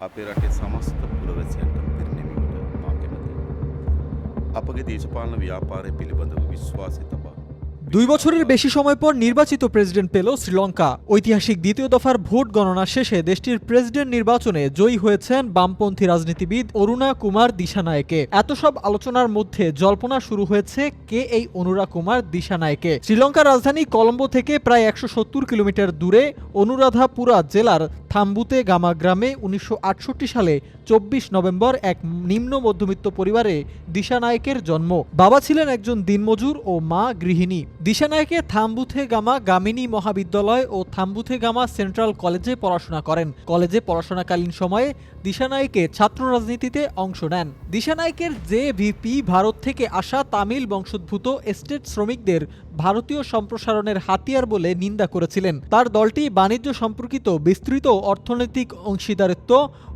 අපේ රටේ සමස්ත පුරවැසියන්ට පිරිනැමීමට මා කැමැතියි. අපගේ දේශපාලන ව්‍යාපාරය පිළිබඳව විශ්වාසය තබා দুই বছরের বেশি সময় পর নির্বাচিত প্রেসিডেন্ট পেল শ্রীলঙ্কা ঐতিহাসিক দ্বিতীয় দফার ভোট গণনা শেষে দেশটির প্রেসিডেন্ট নির্বাচনে জয়ী হয়েছেন বামপন্থী রাজনীতিবিদ অরুণা কুমার দিশানায়কে এত সব আলোচনার মধ্যে জল্পনা শুরু হয়েছে কে এই অনুরা কুমার দিশানায়কে শ্রীলঙ্কার রাজধানী কলম্বো থেকে প্রায় একশো সত্তর কিলোমিটার দূরে অনুরাধাপুরা জেলার থাম্বুতে গামা গ্রামে উনিশশো আটষট্টি সালে চব্বিশ নভেম্বর এক নিম্ন মধ্যবিত্ত পরিবারে দিশানায়কের জন্ম। বাবা ছিলেন একজন দিনমজুর ও মা গৃহিণী। দিশানায়কে থাম্বুথে গামা গামিনী মহাবিদ্যালয় ও থাম্বুথে গামা সেন্ট্রাল কলেজে পড়াশোনা করেন। কলেজে পড়াশোনাকালীন সময়ে দিশানায়কে ছাত্র রাজনীতিতে অংশ নেন। দিশানায়কের জে ভিপি ভারত থেকে আসা তামিল বংশোদ্ভূত এস্টেট শ্রমিকদের ভারতীয় সম্প্রসারণের হাতিয়ার বলে নিন্দা করেছিলেন। তার দলটি বাণিজ্য সম্পর্কিত বিস্তৃত অর্থনৈতিক অংশীদারিত্ব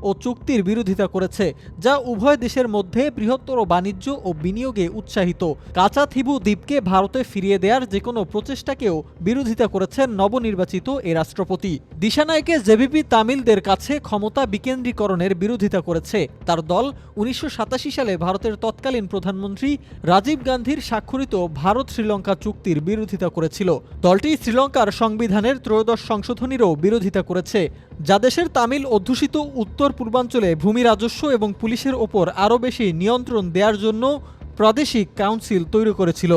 ও চুক্তির বিরোধিতা করেছে, যা উভয় দেশের মধ্যে বৃহত্তর বাণিজ্য ও বিনিয়োগে উৎসাহিত। কাঁচা থিবু দ্বীপকে ভারতে ফিরিয়ে দেওয়ার যে কোনো প্রচেষ্টাকেও বিরোধিতা করেছেন নবনির্বাচিত এ রাষ্ট্রপতি। দিশানায়কে জেভিপি তামিলদের কাছে ক্ষমতা বিকেন্দ্রীকরণের বিরোধিতা করেছে। তার দল উনিশশো সাতাশি সালে ভারতের তৎকালীন প্রধানমন্ত্রী রাজীব গান্ধীর স্বাক্ষরিত ভারত শ্রীলঙ্কা চুক্তির বিরোধিতা করেছিল। দলটি শ্রীলঙ্কার সংবিধানের ত্রয়োদশ সংশোধনীরও বিরোধিতা করেছে। যা দেশের তামিল অধ্যুষিত উত্তর পূর্বাঞ্চলে ভূমি রাজস্ব এবং পুলিশের ওপর আরও বেশি নিয়ন্ত্রণ দেওয়ার জন্য প্রাদেশিক কাউন্সিল তৈরি করেছিল।